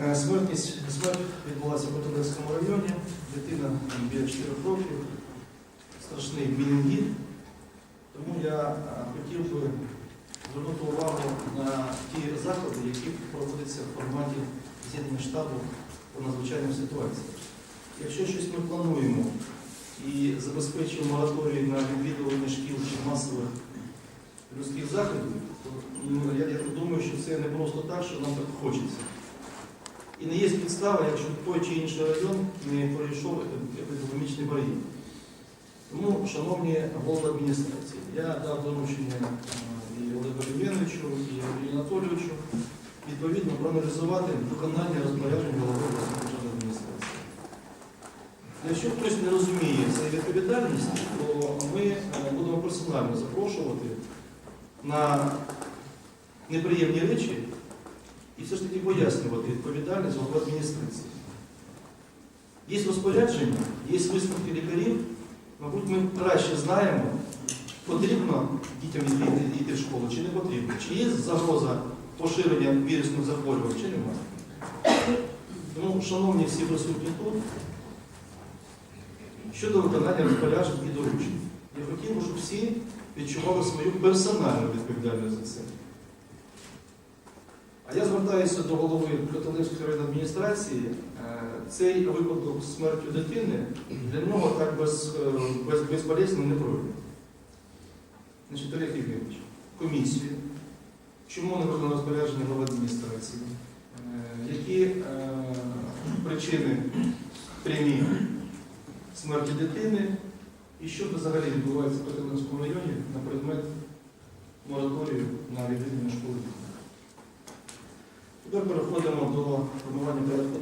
Смертність смерть відбулася в Котелевському районі. Дитина біля 4 років, страшний мінінгіт. Тому я е, хотів би звернути увагу на ті заходи, які проводяться в форматі з'єднання штабу по надзвичайним ситуаціям. Якщо щось ми плануємо і забезпечуємо мораторій на відвідування шкіл чи масових людських заходів, то ну, я думаю, що це не просто так, що нам так хочеться. Підстава, якщо той чи інший район не пройшов епідемічний бар'єр. Тому, шановні голови адміністрації, я дав доручення е, і Олегу Євгеновичу, і Андрію Анатолійовичу відповідно проаналізувати виконання розпоряджень голови державної адміністрації. Якщо хтось не розуміє цієї відповідальності, то ми е, будемо персонально запрошувати на неприємні речі і все ж таки пояснювати відповідальність голови адміністрації. Є розпорядження, є висновки лікарів, мабуть, ми краще знаємо, потрібно дітям йти, в школу чи не потрібно, чи є загроза поширення вірусних захворювань, чи немає. Тому, шановні всі присутні тут, щодо виконання розпоряджень і доручень, я хотів щоб всі відчували свою персональну відповідальність за це. А я звертаюся до голови Католицької районної адміністрації. Е, Цей випадок з смертю дитини для нього так без, е, без, не пройде. Значить, Олег Євгенович, комісію. Чому не виконано розпорядження голови адміністрації? Е, Які е, причини прямі смерті дитини? І що взагалі відбувається в Катеринському районі на предмет мораторію на відвідування школи? Тепер переходимо до формування переходу.